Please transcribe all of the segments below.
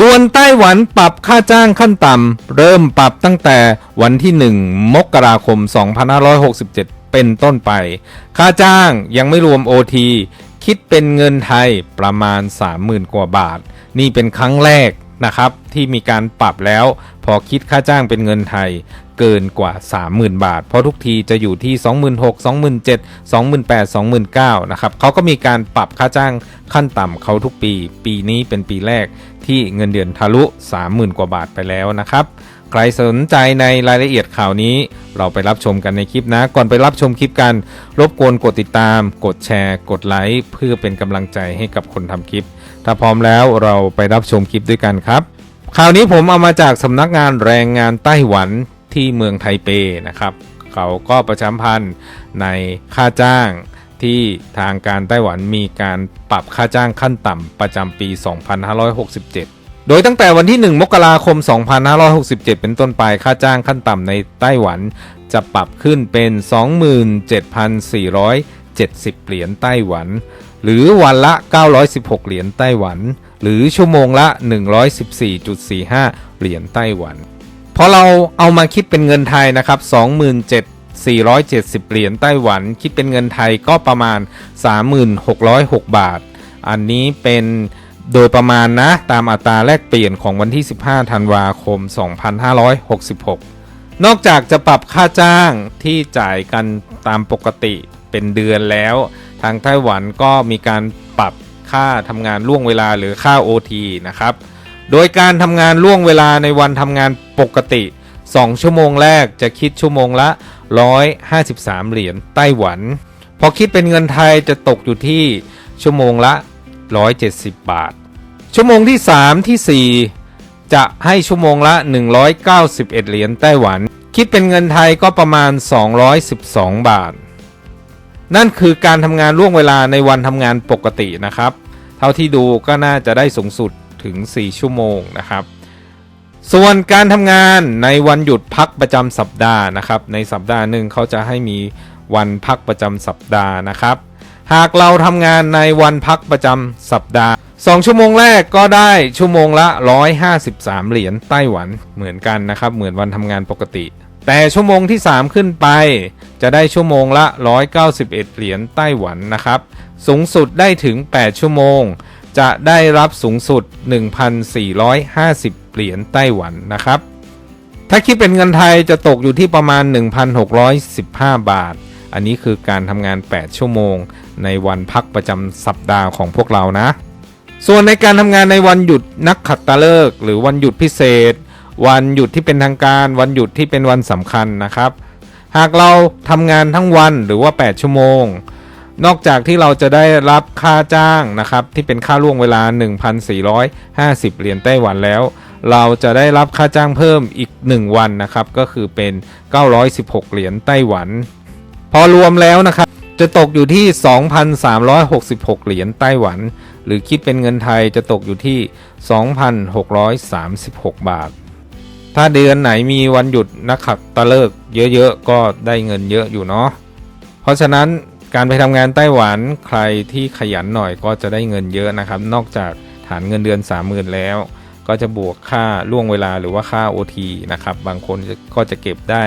ด่วนไต้หวันปรับค่าจ้างขั้นต่ำ เริ่มปรับตั้งแต่วันที่ 1 มกราคม 2567 เป็นต้นไป ค่าจ้างยังไม่รวม OT คิดเป็นเงินไทยประมาณ 30,000 กว่าบาท นี่เป็นครั้งแรกนะครับที่มีการปรับแล้ว พอคิดค่าจ้างเป็นเงินไทย เกินกว่า 30,000 บาท เพราะทุกทีจะอยู่ที่ 26,000 27,000 28,000 29,000นะครับเขาก็มีการปรับค่าจ้างขั้นต่ำเขาทุกปี ปีนี้เป็นปีแรกที่เงินเดือนทะลุ 30,000 กว่าบาทไปแล้วนะครับใครสนใจในรายละเอียดข่าวนี้ เราไปรับชมกันในคลิปนะ ก่อนไปรับชมคลิปกัน รบกวนกดติดตาม กดแชร์ กดไลค์เพื่อเป็นกำลังใจให้กับคนทำคลิป ถ้าพร้อมแล้วเราไปรับชมคลิปด้วยกันครับ ข่าวนี้ผมเอามาจากสำนักงานแรงงานไต้หวัน ที่เมืองไทเปนะครับ เขาก็ประชาพันธ์ในค่าจ้างที่ทางการไต้หวันมีการปรับค่าจ้างขั้นต่ำประจำปี 2567โดยตั้งแต่วันที่ 1 มกราคม 2567 เป็นต้นไป ค่าจ้างขั้นต่ำในไต้หวันจะปรับขึ้นเป็น 27,470 เหรียญไต้หวัน หรือวันละ 916 เหรียญไต้หวัน หรือชั่วโมงละ 114.45 เหรียญไต้หวัน พอเราเอามาคิดเป็นเงินไทยนะครับ27,470 เหรียญไต้หวัน คิดเป็นเงินไทยก็ประมาณ3606 บาท อันนี้เป็นโดยประมาณนะ ตามอัตราแลกเปลี่ยนของวันที่ 15 ธันวาคม 2566 นอกจากจะปรับค่าจ้างที่จ่ายกันตามปกติเป็นเดือนแล้ว ทางไต้หวันก็มีการปรับค่าทำงานล่วงเวลาหรือค่า OT นะครับ โดยการทำงานล่วงเวลาในวันทำงาน ปกติ 2 ชั่วโมงแรกจะคิดชั่วโมงละ 153 เหรียญไต้หวัน พอคิดเป็นเงินไทยจะตกอยู่ที่ชั่วโมงละ 170 บาท ชั่วโมงที่ 3 ที่ 4 จะให้ชั่วโมงละ 191 เหรียญไต้หวัน คิดเป็นเงินไทยก็ประมาณ 212 บาท นั่นคือการทำงานล่วงเวลาในวันทำงานปกตินะครับ เท่าที่ดูก็น่าจะได้สูงสุดถึง 4 ชั่วโมงนะครับ ส่วนการทำงานในวันหยุดพักประจำสัปดาห์นะครับ ในสัปดาห์หนึ่งเขาจะให้มีวันพักประจำสัปดาห์นะครับ หากเราทำงานในวันพักประจำสัปดาห์ 2 ชั่วโมงแรกก็ได้ชั่วโมงละ 153 เหรียญไต้หวันเหมือนกันนะครับ เหมือนวันทำงานปกติ แต่ชั่วโมงที่ 3 ขึ้นไป จะได้ชั่วโมงละ 191 เหรียญไต้หวันนะครับ สูงสุดได้ถึง 8 ชั่วโมง จะได้รับสูงสุด 1,450 เหรียญไต้หวันนะครับ ถ้าคิดเป็นเงินไทยจะตกอยู่ที่ประมาณ 1,615 บาท อันนี้คือการทำงาน 8 ชั่วโมง ในวันพักประจำสัปดาห์ของพวกเรานะ ส่วนในการทำงานในวันหยุดนักขัตฤกษ์หรือวันหยุดพิเศษ วันหยุดที่เป็นทางการ วันหยุดที่เป็นวันสำคัญนะครับ หากเราทำงานทั้งวันหรือว่า 8 ชั่วโมงนอกจากที่เราจะได้รับค่าจ้างนะครับ ที่เป็นค่าล่วงเวลา 1,450 เหรียญไต้หวันแล้ว เราจะได้รับค่าจ้างเพิ่มอีก 1 วันนะครับ ก็คือเป็น 916 เหรียญไต้หวัน พอรวมแล้วนะครับ จะตกอยู่ที่ 2,366 เหรียญไต้หวัน หรือคิดเป็นเงินไทยจะตกอยู่ที่ 2,636 บาท ถ้าเดือนไหนมีวันหยุดนักขัตฤกษ์เยอะๆ ก็ได้เงินเยอะอยู่เนาะ เพราะฉะนั้นการไปทำงานไต้หวันใครที่ขยันหน่อยก็จะได้เงินเยอะนะครับ นอกจากฐานเงินเดือน 30,000 แล้ว ก็จะบวกค่าล่วงเวลาหรือว่าค่า OT นะครับ บางคนก็จะเก็บได้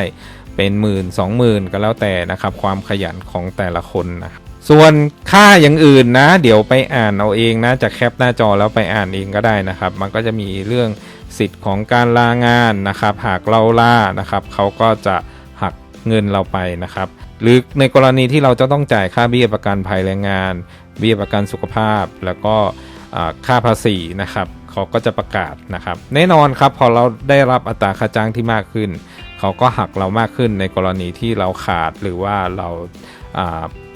เป็นหมื่นสองหมื่นก็แล้วแต่นะครับ ความขยันของแต่ละคนนะส่วนค่าอย่างอื่นนะ เดี๋ยวไปอ่านเอาเองนะจากแคปหน้าจอแล้วไปอ่านเองก็ได้นะครับ มันก็จะมีเรื่องสิทธิ์ของการลางานนะครับ หากเราล่านะครับเขาก็จะหักเงินเราไปนะครับ หรือในกรณีที่เราจะต้องจ่ายค่าเบี้ยประกันภัยแรงงาน เบี้ยประกันสุขภาพ แล้วก็ ค่าภาษีนะครับเขาก็จะประกาศนะครับ แน่นอนครับพอเราได้รับอัตราค่าจ้างที่มากขึ้น เขาก็หักเรามากขึ้นในกรณีที่เราขาดหรือว่าเรา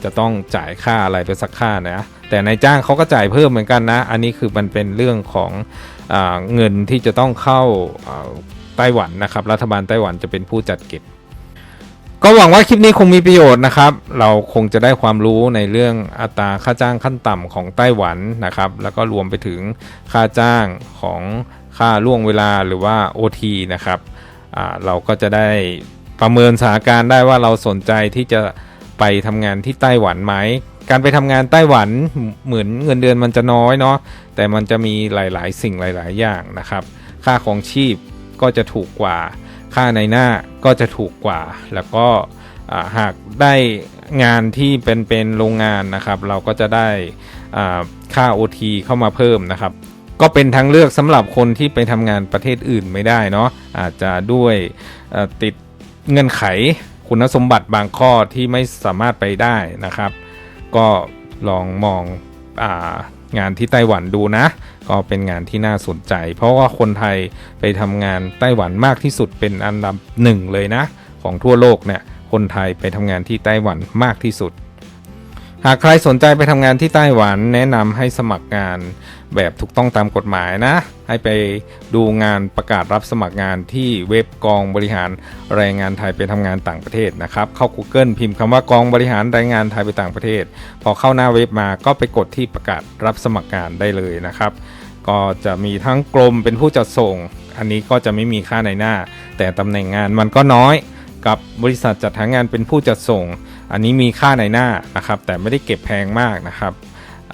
จะต้องจ่ายค่าอะไรไปสักค่านะแต่นายจ้างเขาก็จ่ายเพิ่มเหมือนกันนะ อันนี้คือมันเป็นเรื่องของอเงินที่จะต้องเข้าไต้หวันนะครับ รัฐบาลไต้หวันจะเป็นผู้จัดเก็บ ก็หวังว่าคลิปนี้คงมีประโยชน์นะครับ เราคงจะได้ความรู้ในเรื่องอัตราค่าจ้างขั้นต่ำของไต้หวันนะครับ แล้วก็รวมไปถึงค่าจ้างของค่าล่วงเวลาหรือว่า OT นะครับเราก็จะได้ประเมินสถานการณ์ได้ว่าเราสนใจที่จะไปทำงานที่ไต้หวันไหม การไปทำงานไต้หวันเหมือนเงินเดือนมันจะน้อยเนาะ แต่มันจะมีหลาย ๆ สิ่งหลาย ๆ อย่างนะครับ ค่าของชีพก็จะถูกกว่า ค่าในหน้าก็จะถูกกว่า แล้วก็หากได้งานที่เป็นเป็นโรงงานนะครับ เราก็จะได้อ่าค่า OT เข้ามาเพิ่มนะครับ ก็เป็นทางเลือกสำหรับคนที่ไปทำงานประเทศอื่นไม่ได้เนาะอาจจะด้วยติดเงื่อนไขคุณสมบัติบางข้อที่ไม่สามารถไปได้นะครับ ก็ลองมองอา งานที่ไต้หวันดูนะ ก็เป็นงานที่น่าสนใจ เพราะว่าคนไทยไปทำงานไต้หวันมากที่สุดเป็นอันดับหนึ่งเลยนะ ของทั่วโลกเนี่ยคนไทยไปทำงานที่ไต้หวันมากที่สุด หากใครสนใจไปทำงานที่ไต้หวันแนะนำให้สมัครงานแบบถูกต้องตามกฎหมายนะ ให้ไปดูงานประกาศรับสมัครงานที่เว็บกองบริหารแรงงานไทยไปทำงานต่างประเทศนะครับ เข้า Google พิมพ์คำว่ากองบริหารแรงงานไทยไปต่างประเทศ พอเข้าหน้าเว็บมาก็ไปกดที่ประกาศรับสมัครงานได้เลยนะครับ ก็จะมีทั้งกรมเป็นผู้จัดส่ง อันนี้ก็จะไม่มีค่าในหน้า แต่ตำแหน่งงานมันก็น้อย กับบริษัทจัดหางานเป็นผู้จัดส่ง อันนี้มีค่าในหน้านะครับ แต่ไม่ได้เก็บแพงมากนะครับ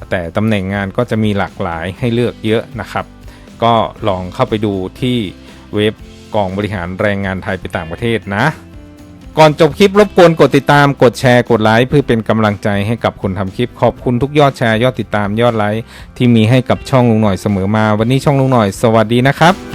แต่ตำแหน่งงานก็จะมีหลากหลายให้เลือกเยอะนะครับ ก็ลองเข้าไปดูที่เว็บกองบริหารแรงงานไทยไปต่างประเทศนะ ก่อนจบคลิปรบกวนกดติดตามกดแชร์กดไลค์เพื่อเป็นกำลังใจให้กับคนทำคลิป ขอบคุณทุกยอดแชร์ยอดติดตามยอดไลค์ที่มีให้กับช่องลุงหน่อยเสมอมา วันนี้ช่องลุงหน่อย สวัสดีนะครับ